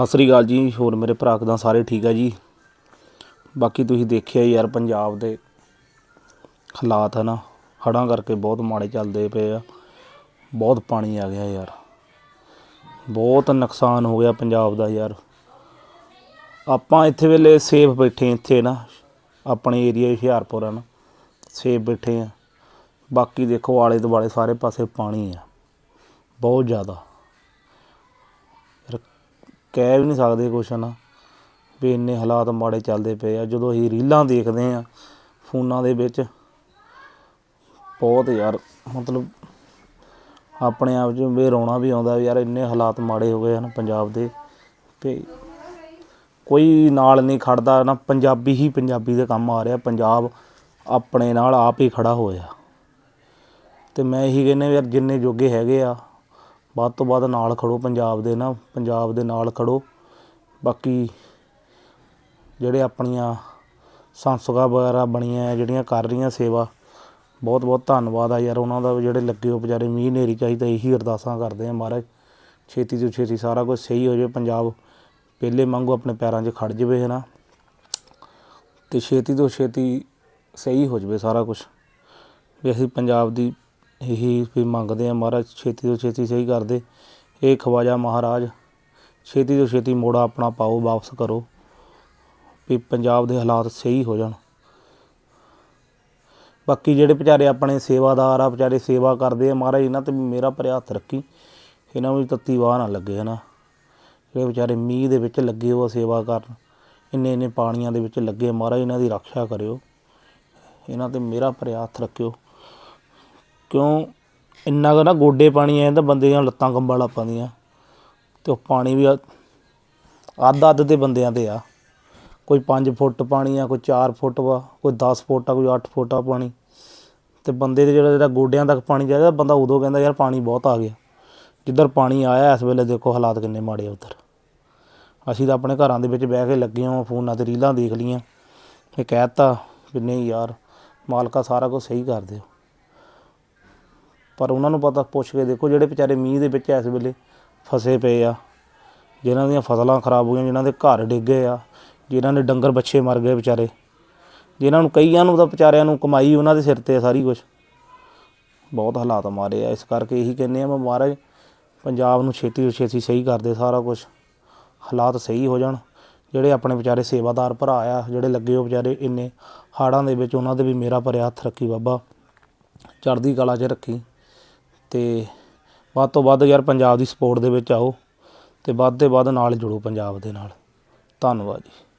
ਸਤਿ ਸ੍ਰੀ ਅਕਾਲ ਜੀ, ਹੋਰ ਮੇਰੇ ਭਰਾ ਕਿੱਦਾਂ ਸਾਰੇ ਠੀਕ ਆ ਜੀ। ਬਾਕੀ ਤੁਸੀਂ ਦੇਖਿਆ ਯਾਰ ਪੰਜਾਬ ਦੇ ਹਾਲਾਤ ਹੈ ਨਾ ਹੜ੍ਹਾਂ ਕਰਕੇ ਬਹੁਤ ਮਾੜੇ ਚੱਲਦੇ ਪਏ ਆ। ਬਹੁਤ ਪਾਣੀ ਆ ਗਿਆ ਯਾਰ। ਬਹੁਤ ਨੁਕਸਾਨ ਹੋ ਗਿਆ ਪੰਜਾਬ ਦਾ ਯਾਰ। ਆਪਾਂ ਇੱਥੇ ਵੇਲੇ ਸੇਫ ਬੈਠੇ ਇੱਥੇ ਨਾ, ਆਪਣੇ ਏਰੀਆ ਹੁਸ਼ਿਆਰਪੁਰ ਆ ਨਾ ਸੇਫ ਬੈਠੇ ਆ ਬਾਕੀ ਦੇਖੋ ਆਲੇ ਦੁਆਲੇ ਸਾਰੇ ਪਾਸੇ ਪਾਣੀ ਆ, ਬਹੁਤ ਜ਼ਿਆਦਾ। ਕਹਿ ਵੀ ਨਹੀਂ ਸਕਦੇ ਕੁਛ ਨਾ, ਵੀ ਇੰਨੇ ਹਾਲਾਤ ਮਾੜੇ ਚੱਲਦੇ ਪਏ ਆ। ਜਦੋਂ ਅਸੀਂ ਰੀਲਾਂ ਦੇਖਦੇ ਆ ਫੋਨਾਂ ਦੇ ਵਿੱਚ ਬਹੁਤ ਯਾਰ, ਮਤਲਬ ਆਪਣੇ ਆਪ 'ਚ ਵੀ ਰੋਣਾ ਵੀ ਆਉਂਦਾ ਵੀ ਯਾਰ ਇੰਨੇ ਹਾਲਾਤ ਮਾੜੇ ਹੋ ਗਏ ਹਨ ਪੰਜਾਬ ਦੇ ਤੇ ਕੋਈ ਨਾਲ ਨਹੀਂ ਖੜਦਾ, ਨਾ ਪੰਜਾਬੀ ਹੀ ਪੰਜਾਬੀ ਦੇ ਕੰਮ ਆ ਰਿਹਾ। ਪੰਜਾਬ ਆਪਣੇ ਨਾਲ ਆਪ ਹੀ ਖੜਾ ਹੋਇਆ। ਤੇ ਮੈਂ ਇਹੀ ਕਹਿੰਦਾ ਵੀ ਯਾਰ ਜਿੰਨੇ ਜੋਗੇ ਹੈਗੇ ਆ ਵੱਧ ਤੋਂ ਵੱਧ ਨਾਲ ਖੜੋ ਪੰਜਾਬ ਦੇ ਨਾ, ਪੰਜਾਬ ਦੇ ਨਾਲ ਖੜੋ। ਬਾਕੀ ਜਿਹੜੇ ਆਪਣੀਆਂ ਸੰਸਥਾ ਵਗੈਰਾ ਬਣੀਆਂ, ਜਿਹੜੀਆਂ ਕਰ ਰਹੀਆਂ ਸੇਵਾ, ਬਹੁਤ ਬਹੁਤ ਧੰਨਵਾਦ ਆ ਯਾਰ ਉਹਨਾਂ ਦਾ ਵੀ ਜਿਹੜੇ ਲੱਗੇ ਹੋ ਵਿਚਾਰੇ। ਮੀਂਹ ਨੇਰੀ ਚਾਹੀਦਾ, ਇਹੀ ਅਰਦਾਸਾਂ ਕਰਦੇ ਆ ਮਹਾਰਾਜ। ਛੇਤੀ ਤੋਂ ਛੇਤੀ ਸਾਰਾ ਕੁਝ ਸਹੀ ਹੋ ਜਾਵੇ, ਪੰਜਾਬ ਪਹਿਲੇ ਮੰਗੋ ਆਪਣੇ ਪੈਰਾਂ 'ਚ ਖੜ ਜਾਵੇ ਹੈ ਨਾ ਤੇ ਛੇਤੀ ਤੋਂ ਛੇਤੀ ਸਹੀ ਹੋ ਜਾਵੇ ਸਾਰਾ ਕੁਝ ਵੀ ਅਸੀਂ ਪੰਜਾਬ ਦੀ ਇਹੀ ਵੀ ਮੰਗਦੇ ਹਾਂ ਮਹਾਰਾਜ, ਛੇਤੀ ਤੋਂ ਛੇਤੀ ਸਹੀ ਕਰ ਦੇ ਇਹ ਖਵਾਜਾ ਮਹਾਰਾਜ, ਛੇਤੀ ਤੋਂ ਛੇਤੀ ਮੋੜਾ ਆਪਣਾ ਪਾਓ, ਵਾਪਸ ਕਰੋ, ਵੀ ਪੰਜਾਬ ਦੇ ਹਾਲਾਤ ਸਹੀ ਹੋ ਜਾਣ। ਬਾਕੀ ਜਿਹੜੇ ਵਿਚਾਰੇ ਆਪਣੇ ਸੇਵਾਦਾਰ ਆ, ਵਿਚਾਰੇ ਸੇਵਾ ਕਰਦੇ ਆ, ਮਹਾਰਾਜ ਇਹਨਾਂ ਤੇ ਮੇਰਾ ਭਰਿਆ ਹੱਥ ਰੱਖੀ। ਇਹਨਾਂ ਨੂੰ ਤੱਤੀ ਵਾਹ ਨਾ ਲੱਗੇ, ਹਨਾ। ਜਿਹੜੇ ਵਿਚਾਰੇ ਮੀਂਹ ਦੇ ਵਿੱਚ ਲੱਗੇ ਹੋ ਸੇਵਾ ਕਰਨ, ਇੰਨੇ ਇੰਨੇ ਪਾਣੀਆਂ ਦੇ ਵਿੱਚ ਲੱਗੇ, ਮਹਾਰਾਜ ਇਹਨਾਂ ਦੀ ਰੱਖਿਆ ਕਰਿਓ। ਇਹਨਾਂ ਤੇ ਮੇਰਾ ਭਰਿਆ ਹੱਥ ਰੱਖਿਓ। ਕਿਉਂ? ਇੰਨਾ ਕੁ ਨਾ ਗੋਡੇ ਪਾਣੀ ਆ ਜਾਂਦਾ ਬੰਦੇ ਦੀਆਂ ਲੱਤਾਂ ਕੰਬਾਂ ਲੱਗ ਪੈਂਦੀਆਂ। ਅਤੇ ਉਹ ਪਾਣੀ ਵੀ ਅੱਧ ਅੱਧ ਦੇ ਬੰਦਿਆਂ ਤੇ ਆ। ਕੋਈ 5 ਫੁੱਟ ਪਾਣੀ ਆ, ਕੋਈ 4 ਫੁੱਟ ਵਾ, ਕੋਈ 10 ਫੁੱਟ ਆ, ਕੋਈ 8 ਫੁੱਟ ਆ ਪਾਣੀ। ਅਤੇ ਬੰਦੇ ਦੇ ਜਿਹੜਾ ਜਿਹੜਾ ਗੋਡਿਆਂ ਤੱਕ ਪਾਣੀ ਜਾਂਦਾ ਬੰਦਾ ਉਦੋਂ ਕਹਿੰਦਾ, ਯਾਰ ਪਾਣੀ ਬਹੁਤ ਆ ਗਿਆ। ਜਿੱਧਰ ਪਾਣੀ ਆਇਆ, ਇਸ ਵੇਲੇ ਦੇਖੋ ਹਾਲਾਤ ਕਿੰਨੇ ਮਾੜੇ ਆ ਉੱਧਰ। ਅਸੀਂ ਤਾਂ ਆਪਣੇ ਘਰਾਂ ਦੇ ਵਿੱਚ ਬਹਿ ਕੇ ਲੱਗੇ ਹਾਂ, ਫੋਨਾਂ ਤੇ ਰੀਲਾਂ ਦੇਖ ਲਈਆਂ। ਇਹ ਕਹਿਤਾ ਵੀ ਨਹੀਂ ਯਾਰ, ਮਾਲਕਾ ਸਾਰਾ ਕੁਝ ਸਹੀ ਕਰ ਦਿਓ। ਪਰ ਉਹਨਾਂ ਨੂੰ ਪਤਾ, ਪੁੱਛ ਕੇ ਦੇਖੋ ਜਿਹੜੇ ਵਿਚਾਰੇ ਮੀਂਹ ਦੇ ਵਿੱਚ ਇਸ ਵੇਲੇ ਫਸੇ ਪਏ ਆ। ਜਿਨ੍ਹਾਂ ਦੀਆਂ ਫਸਲਾਂ ਖਰਾਬ ਹੋ ਗਈਆਂ ਜਿਨ੍ਹਾਂ ਦੇ ਘਰ ਡਿੱਗੇ ਆ, ਜਿਨ੍ਹਾਂ ਦੇ ਡੰਗਰ ਬੱਚੇ ਮਰ ਗਏ ਵਿਚਾਰੇ। ਜਿਨ੍ਹਾਂ ਨੂੰ ਕਈਆਂ ਨੂੰ ਤਾਂ ਵਿਚਾਰਿਆਂ ਨੂੰ ਕਮਾਈ ਉਹਨਾਂ ਦੇ ਸਿਰ ਤੇ ਆ ਸਾਰੀ ਕੁਝ ਬਹੁਤ ਹਾਲਾਤ ਮਾਰੇ ਆ, ਇਸ ਕਰਕੇ ਇਹੀ ਕਹਿੰਦੇ ਆ, ਮੈਂ ਮਹਾਰਾਜ, ਪੰਜਾਬ ਨੂੰ ਛੇਤੀ ਤੋਂ ਛੇਤੀ ਸਹੀ ਕਰ ਦੇ ਸਾਰਾ ਕੁਝ ਹਾਲਾਤ ਸਹੀ ਹੋ ਜਾਣ। ਜਿਹੜੇ ਆਪਣੇ ਵਿਚਾਰੇ ਸੇਵਾਦਾਰ ਭਰਾ ਆ, ਜਿਹੜੇ ਲੱਗੇ ਹੋ ਵਿਚਾਰੇ ਇੰਨੇ ਹਾੜਾਂ ਦੇ ਵਿੱਚ, ਉਹਨਾਂ ਦੇ ਵੀ ਮੇਰਾ ਭਰਿਆ ਹੱਥ ਰੱਖੀ ਬਾਬਾ। ਚੜ੍ਹਦੀ ਕਲਾ 'ਚ ਰੱਖੀ। ਅਤੇ ਵੱਧ ਤੋਂ ਵੱਧ ਯਾਰ ਪੰਜਾਬ ਦੀ ਸਪੋਰਟ ਦੇ ਵਿੱਚ ਆਓ ਅਤੇ ਵੱਧ ਤੋਂ ਵੱਧ ਨਾਲ ਜੁੜੋ ਪੰਜਾਬ ਦੇ ਨਾਲ। ਧੰਨਵਾਦ ਜੀ।